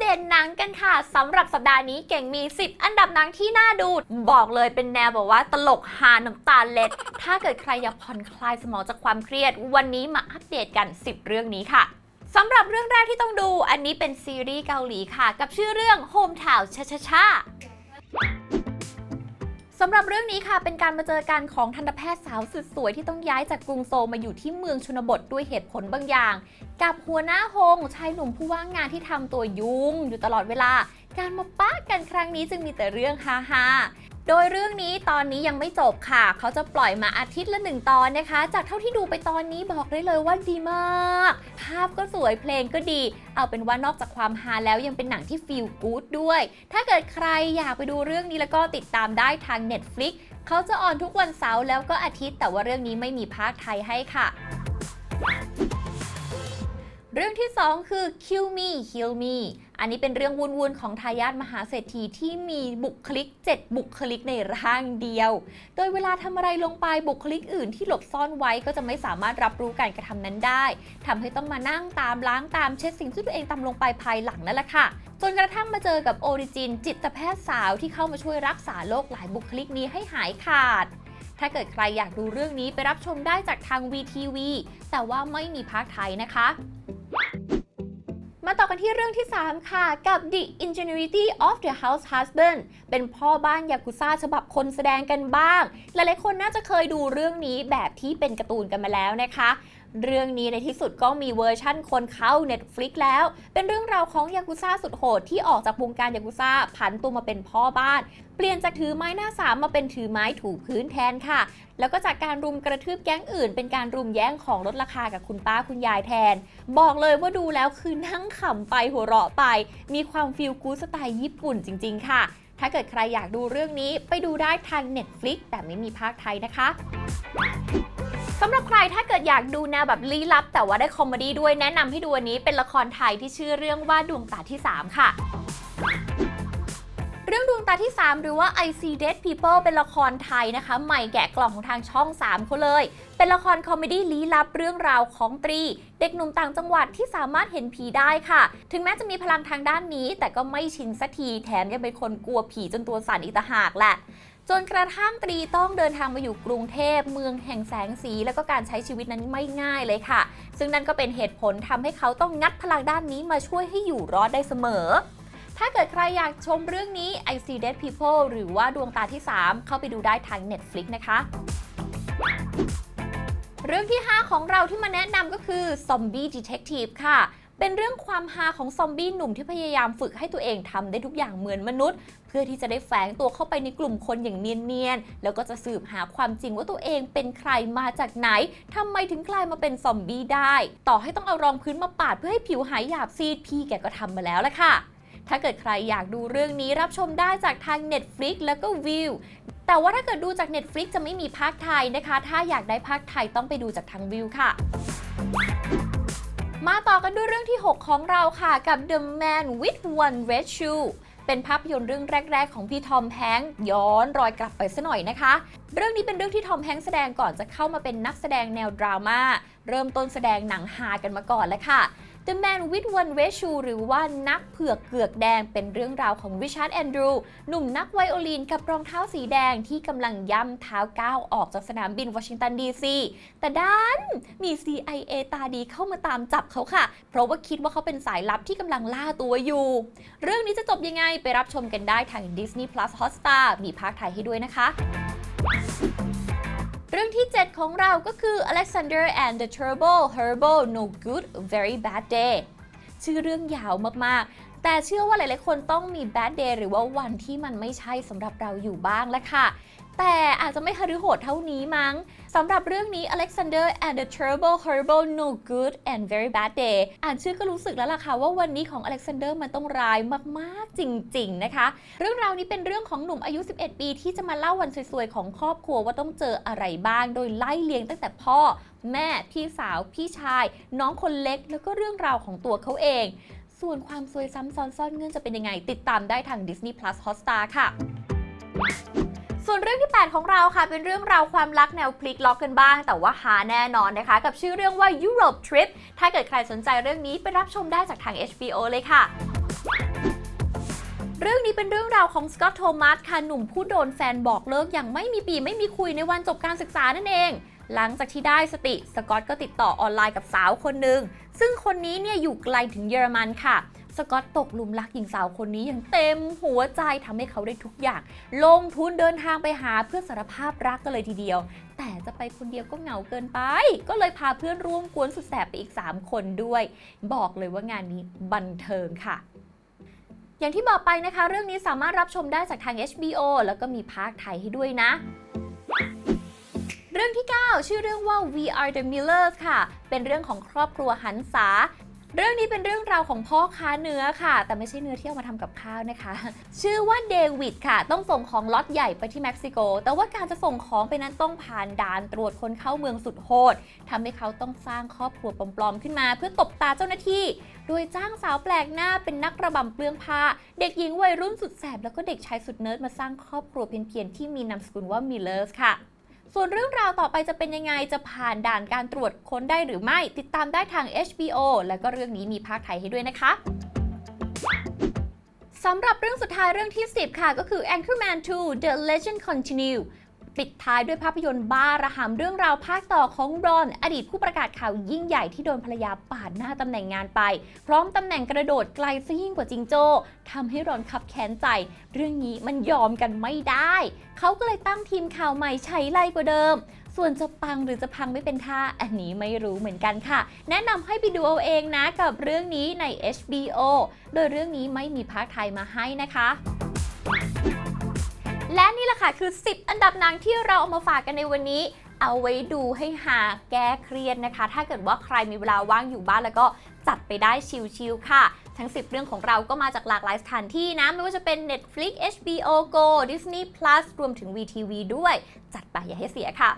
เดตหนังกันค่ะสำหรับสัปดาห์นี้เก่งมี 10 อันดับหนังที่น่าดู บอกเลยเป็นแนวแบบว่าตลกฮาน้ำตาเล็ด ถ้าเกิดใครอยากผ่อนคลายสมองจากความเครียด วันนี้มาอัปเดตกัน 10 เรื่องนี้ค่ะสำหรับเรื่องแรกที่ต้องดู อันนี้เป็นซีรีส์เกาหลีค่ะ กับชื่อเรื่อง Home Town ชาชาชาสำหรับเรื่องนี้ค่ะเป็นการมาเจอกันของทันตแพทย์สาวสุดสวยที่ต้องย้ายจากกรุงโซลมาอยู่ที่เมืองชนบทด้วยเหตุผลบางอย่าง กับหัวหน้าฮงชายหนุ่มผู้ว่างงานที่ทำตัวยุ่งอยู่ตลอดเวลา การมาปะกันครั้งนี้จึงมีแต่เรื่องฮาฮาๆโดยเรื่องนี้ตอนนี้ยังไม่จบค่ะ เขาจะปล่อยมาอาทิตย์ละหนึ่งตอนนะคะ จากเท่าที่ดูไปตอนนี้บอกได้เลยว่าดีมาก ภาพก็สวยเพลงก็ดี เอาเป็นว่านอกจากความฮาแล้วยังเป็นหนังที่ฟีลกู๊ดด้วย ถ้าเกิดใครอยากไปดูเรื่องนี้แล้วก็ติดตามได้ทาง Netflix เขาจะออนทุกวันเสาร์แล้วก็อาทิตย์แต่ว่าเรื่องนี้ไม่มีภาคไทยให้ค่ะ เรื่องที่ 2 คือ Kill Me Heal Me อันนี้เป็นเรื่องวุ่นๆของทายาทมหาเศรษฐีที่มีบุคลิก 7 บุคลิกในร่างเดียว โดยเวลาทำอะไรลงไปบุคลิกอื่นที่หลบซ่อนไว้ก็จะไม่สามารถรับรู้การกระทำนั้นได้ทำให้ต้องมานั่งตามล้างตามเช็ดสิ่งที่ตัวเองทำลงไปภายหลังนั่นแหละค่ะ จนกระทั่งมาเจอกับโอริจินจิตแพทย์สาวที่เข้ามาช่วยรักษาโรคหลายบุคลิกนี้ให้หายขาดถ้าเกิดใครอยากดูเรื่องนี้ไปรับชมได้จากทาง VTV แต่ว่าไม่มีภาคไทยนะคะ มาต่อกันที่เรื่องที่ 3 ค่ะ กับ The Ingenuity of the House Husband เป็นพ่อบ้านยากุซ่าฉบับคนแสดงกันบ้าง หลายๆคนน่าจะเคยดูเรื่องนี้แบบที่เป็นการ์ตูนกันมาแล้วนะคะ เรื่องนี้ในที่สุดก็มีเวอร์ชั่นคนเข้า Netflix แล้ว เป็นเรื่องราวของยากุซ่าสุดโหดที่ออกจากวงการยากุซ่าผันตัวมาเป็นพ่อบ้าน เปลี่ยนจากถือไม้หน้าสามมาเป็นถือไม้ถูพื้นแทนค่ะ แล้วก็จากการรุมกระทืบแก๊งอื่น เป็นการรุมแย่งของลดราคากับคุณป้าคุณยายแทน บอกเลยว่าดูแล้วคือนั่งขำไปหัวเราะไป มีความฟีลกู๊ดสไตล์ญี่ปุ่นจริง ๆ ค่ะ ถ้าเกิดใครอยากดูเรื่องนี้ไปดูได้ทาง Netflix แต่ไม่มีภาคไทยนะคะ สำหรับใครถ้าเกิดอยากดูแนวแบบลี้ลับ แต่ว่าได้คอมเมดี้ด้วยแนะนำให้ดูอันนี้เป็นละครไทยที่ชื่อเรื่องว่าดวงตาที่ 3 ค่ะเรื่องดวงตาที่ 3 หรือว่า I See Dead People เป็นละครไทยนะคะ ใหม่แกะกล่องของทางช่อง 3เขาเลย เป็นละครคอมเมดี้ลี้ลับเรื่องราวของตรี เด็กหนุ่มต่างจังหวัดที่สามารถเห็นผีได้ค่ะ ถึงแม้จะมีพลังทางด้านนี้ แต่ก็ไม่ชินสักทีแถมยังเป็นคนกลัวผีจนตัวสั่นอีกต่างหากแหละ จนกระทั่งตรีต้องเดินทางมาอยู่กรุงเทพเมืองแห่งแสงสี แล้วก็การใช้ชีวิตนั้นไม่ง่ายเลยค่ะ ซึ่งนั่นก็เป็นเหตุผลทำให้เขาต้องงัดพลังด้านนี้มาช่วยให้อยู่รอดได้เสมอ ถ้าเกิดใครอยากชมเรื่องนี้ I See Dead People หรือว่าดวงตาที่ 3 เข้าไปดูได้ทาง Netflix นะคะเรื่องที่ 5 ของเราที่มาแนะนำก็คือ Zombie Detective ค่ะ เป็นเรื่องความฮาของซอมบี้หนุ่มที่พยายามฝึกให้ตัวเองทำได้ทุกอย่างเหมือนมนุษย์ เพื่อที่จะได้แฝงตัวเข้าไปในกลุ่มคนอย่างเนียนๆ แล้วก็จะสืบหาความจริงว่าตัวเองเป็นใครมาจากไหนทำไมถึงกลายมาเป็นซอมบี้ได้ ต่อให้ต้องเอารองพื้นมาปาดเพื่อให้ผิวหายหยาบซีดพี่แกก็ทำมาแล้วละค่ะ ถ้าเกิดใครอยากดูเรื่องนี้รับชมได้จากทาง Netflix แล้วก็วิวแต่ว่าถ้าเกิดดูจาก Netflix จะไม่มีภาคไทยนะคะ ถ้าอยากได้ภาคไทยต้องไปดูจากทางวิวค่ะ มาต่อกันด้วยเรื่องที่ 6 ของเราค่ะกับ The Man with One Red Shoe เป็นภาพยนตร์เรื่องแรก ๆ ของพี่ทอมแฮงย้อนรอยกลับไปซะหน่อยนะคะ เรื่องนี้เป็นเรื่องที่ทอมแฮงแสดงก่อนจะเข้ามาเป็นนักแสดงแนวดราม่าเริ่มต้นแสดงหนังฮากันมาก่อนแล้วค่ะ The Man with One Red Shoe หรือว่านักเผือกเกือกแดงเป็นเรื่องราวของริชาร์ดแอนดรูหนุ่มนักไวโอลินกับรองเท้าสีแดงที่กำลังย่ำเท้าก้าวออกจากสนามบินวอชิงตันดีซีแต่ด้านมี CIA ตาดีเข้ามาตามจับเขาค่ะ เพราะว่าคิดว่าเขาเป็นสายลับที่กำลังล่าตัวอยู่ เรื่องนี้จะจบยังไงไปรับชมกันได้ทาง Disney Plus Hotstar มีภาคไทยให้ด้วยนะคะ รื่องที่ 7 ของเราก็คือ Alexander and the Terrible Horrible No Good Very Bad Day ชื่อเรื่องยาวมากๆ แต่เชื่อว่าหลายๆ คนต้องมี bad day หรือว่าวันที่มันไม่ใช่สำหรับเราอยู่บ้างแล้วค่ะ แต่อาจจะไม่ฮารือโหดเท่านี้มั้งสำหรับเรื่องนี้ Alexander and the Terrible Horrible No Good and Very Bad Day อ่านชื่อก็รู้สึกแล้วล่ะค่ะว่าวันนี้ของ Alexander มันต้องร้ายมาก ๆ จริง ๆ นะคะ เรื่องราวนี้เป็นเรื่องของหนุ่มอายุ 11 ปี ที่จะมาเล่าวันสวย ๆ ของครอบครัวว่าต้องเจออะไรบ้าง โดยไล่เลียงตั้งแต่พ่อแม่ พี่สาว พี่ชาย น้องคนเล็ก แล้วก็เรื่องราวของตัวเขาเอง ส่วนความซวยซ้ำซ้อนซ่อนเงื่อนจะเป็นยังไง ติดตามได้ทาง Disney Plus Hotstar ค่ะ ส่วนเรื่องที่ 8 ของเราค่ะ เป็นเรื่องราวความรักแนวพลิกล็อกกันบ้าง แต่ว่าหาแน่นอนนะคะ กับชื่อเรื่องว่า Europe Trip ถ้าเกิดใครสนใจเรื่องนี้ไปรับชมได้จากทาง HBO เลยค่ะเรื่องนี้เป็นเรื่องราวของสกอตโทมัสค่ะหนุ่มผู้โดนแฟนบอกเลิกอย่างไม่มีปีไม่มีคุยในวันจบการศึกษานั่นเอง หลังจากที่ได้สติสกอตก็ติดต่อออนไลน์กับสาวคนหนึ่งซึ่งคนนี้เนี่ยอยู่ไกลถึงเยอรมันค่ะ สกอตตกหลุมรักหญิงสาวคนนี้อย่างเต็มหัวใจทำให้เขาได้ทุกอย่าง ลงทุนเดินทางไปหาเพื่อสารภาพรักกันเลยทีเดียว แต่จะไปคนเดียวก็เหงาเกินไป ก็เลยพาเพื่อนร่วมกวนสุดแสบไปอีก 3 คนด้วย บอกเลยว่างานนี้บันเทิงค่ะอย่างที่บอกไปนะคะ เรื่องนี้สามารถรับชมได้จากทาง HBO แล้วก็มีภาคไทยให้ด้วยนะ เรื่องที่ 9 ชื่อเรื่องว่า We Are the Millers ค่ะ เป็นเรื่องของครอบครัวหันษา เรื่องนี้เป็นเรื่องราวของพ่อค้าเนื้อค่ะ แต่ไม่ใช่เนื้อที่เอามาทำกับข้าวนะคะ ชื่อว่าเดวิดค่ะ ต้องส่งของล็อตใหญ่ไปที่เม็กซิโก แต่ว่าการจะส่งของไปนั้นต้องผ่านด่านตรวจคนเข้าเมืองสุดโหดทำให้เขาต้องสร้างครอบครัวปลอมๆขึ้นมา เพื่อตบตาเจ้าหน้าที่ โดยจ้างสาวแปลกหน้าเป็นนักระบำเปลืองผ้า เด็กหญิงวัยรุ่นสุดแสบแล้วก็เด็กชายสุดเนิร์ดมาสร้างครอบครัวเพียนๆที่มีนามสกุลว่ามิลเลอร์สค่ะ ส่วนเรื่องราวต่อไปจะเป็นยังไงจะผ่านด่านการตรวจค้นได้หรือไม่ ติดตามได้ทาง HBO แล้วก็เรื่องนี้มีภาคไทยให้ด้วยนะคะสำหรับเรื่องสุดท้ายเรื่องที่ 10 ค่ะ ก็คือ Anchorman 2 The Legend Continue ปิดท้ายด้วยภาพยนตร์บ้าระหำเรื่องราวภาคต่อของรอน อดีตผู้ประกาศข่าวยิ่งใหญ่ที่โดนภรรยาปาดหน้าตำแหน่งงานไป พร้อมตำแหน่งกระโดดไกลซะยิ่งกว่าจิงโจ้ทำให้รอนขับแค้นใจ เรื่องนี้มันยอมกันไม่ได้ เขาก็เลยตั้งทีมข่าวใหม่ใช้ไล่กว่าเดิม ส่วนจะปังหรือจะพังไม่เป็นท่า อันนี้ไม่รู้เหมือนกันค่ะ แนะนำให้ไปดูเอาเองนะกับเรื่องนี้ใน HBO โดยเรื่องนี้ไม่มีภาคไทยมาให้นะคะ และนี่แหละค่ะคือ 10 อันดับหนังที่เราเอามาฝากกันในวันนี้ เอาไว้ดูให้หาแก้เครียดนะคะ ถ้าเกิดว่าใครมีเวลาว่างอยู่บ้านแล้วก็จัดไปได้ชิลๆค่ะ ทั้ง 10 เรื่องของเราก็มาจากหลากหลายสถานที่นะ ไม่ว่าจะเป็น Netflix HBO Go Disney Plus รวมถึง VTV ด้วย จัดไปอย่าให้เสียค่ะ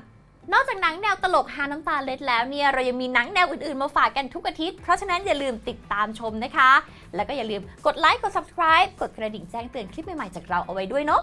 นอกจากหนังแนวตลกฮาน้ำตาเล็ดแล้วเนี่ยเรายังมีหนังแนวอื่นๆ มาฝากกันทุกอาทิตย์ เพราะฉะนั้นอย่าลืมติดตามชมนะคะ แล้วก็อย่าลืมกดไลค์กด subscribe กดกระดิ่งแจ้งเตือนคลิปใหม่ๆจากเราเอาไว้ด้วยเนาะ